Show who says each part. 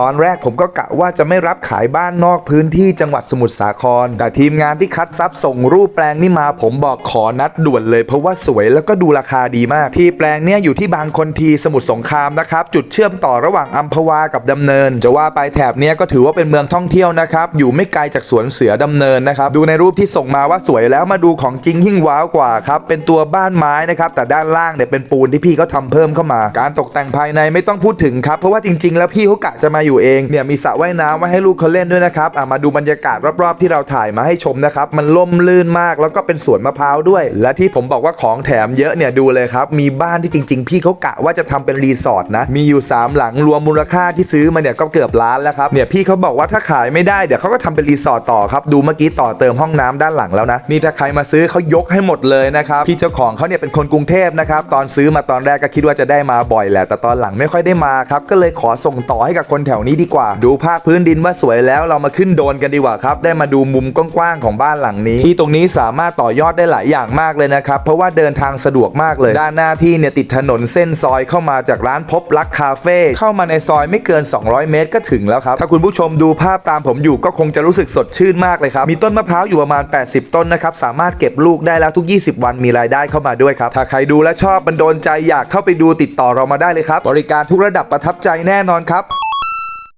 Speaker 1: ตอนแรกผมก็กะว่าจะไม่รับขายบ้านนอกพื้นที่จังหวัดสมุทรสาคร แต่ทีมงานที่คัดซับส่งรูปแปลงนี่มาผมบอกขอนัดด่วนเลยเพราะว่าสวยแล้วก็ดูราคาดีมาก ที่แปลงเนี่ยอยู่ที่บางคนทีสมุทรสงครามนะครับ จุดเชื่อมต่อระหว่างอัมพวากับดำเนิน จะว่าไปแถบเนี้ยก็ถือว่าเป็นเมืองท่องเที่ยวนะครับอยู่ไม่ไกลจากสวนเสือดำเนินนะครับดูในรูปที่ส่งมาว่าสวยแล้วมาดูของจริงยิ่งว้าวกว่าครับเป็นตัวบ้านไม้นะครับแต่ด้านล่างเนี่ยเป็นปูนที่พี่เขาทำเพิ่มเข้ามา การตกแต่งภายในไม่ต้องพูดถึงครับเพราะว่าจริง ๆ แล้วพี่เขากะจะมาอยู่เองเนี่ยมีสระว่ายน้ำไว้ให้ลูกเขาเล่นด้วยนะครับอะมาดูบรรยากาศรอบๆที่เราถ่ายมาให้ชมนะครับมันล่มลื่นมากแล้วก็เป็นสวนมะพร้าวด้วย และที่ผมบอกว่าของแถมเยอะเนี่ยดูเลยครับมีบ้านที่จริง ๆ พี่เขากะว่าจะทำเป็นรีสอร์ทนะมีอยู่ 3 หลังรวมมูลค่าที่ซื้อมาเนี่ยก็เกือบล้านแล้วครับเนี่ยพี่เขาบอกว่าถ้าขายไม่ได้เดี๋ยวเขาก็ทำเป็นรีสอร์ทต่อครับดูเมื่อกี้ต่อเติมห้องน้ำด้านหลังแล้วนะนี่ถ้าใครมาซื้อเขายกให้หมดเลยนะครับพี่เจ้าของเขาเนี่ยเป็นคนกรุงเทพนะครับตอนซื้อมาตอนแรกก็คิดว่าจะได้มาบ่อยแหละแต่ตอนหลังไม่ค่อยได้มาครับก็เลยขอส่งต่อให้กับคนแถวนี้ดีกว่า ดูภาคพื้นดินว่าสวยแล้วเรามาขึ้นโดนกันดีกว่าครับ ได้มาดูมุมกว้างๆของบ้านหลังนี้ ที่ตรงนี้สามารถต่อยอดได้หลายอย่างมากเลยนะครับ เพราะว่าเดินทางสะดวกมากเลย ด้านหน้าที่เนี่ยติดถนนเส้นซอยเข้ามาจากร้านพบรักคาเฟ่เข้ามาในซอยไม่เกิน 200 เมตรก็ถึงแล้วครับ ถ้าคุณผู้ชมดูภาพตามผมอยู่ก็คงจะรู้สึกสดชื่นมากเลยครับ มีต้นมะพร้าวอยู่ประมาณ 80 ต้นนะครับ สามารถเก็บลูกได้แล้วทุก 20 วันมีรายได้เข้ามาด้วยครับ ถ้าใครดูและชอบมันโดนใจอยากเข้าไปดูติดต่อเรามาได้เลยครับ บริการทุกระดับประทับใจแน่นอนครับ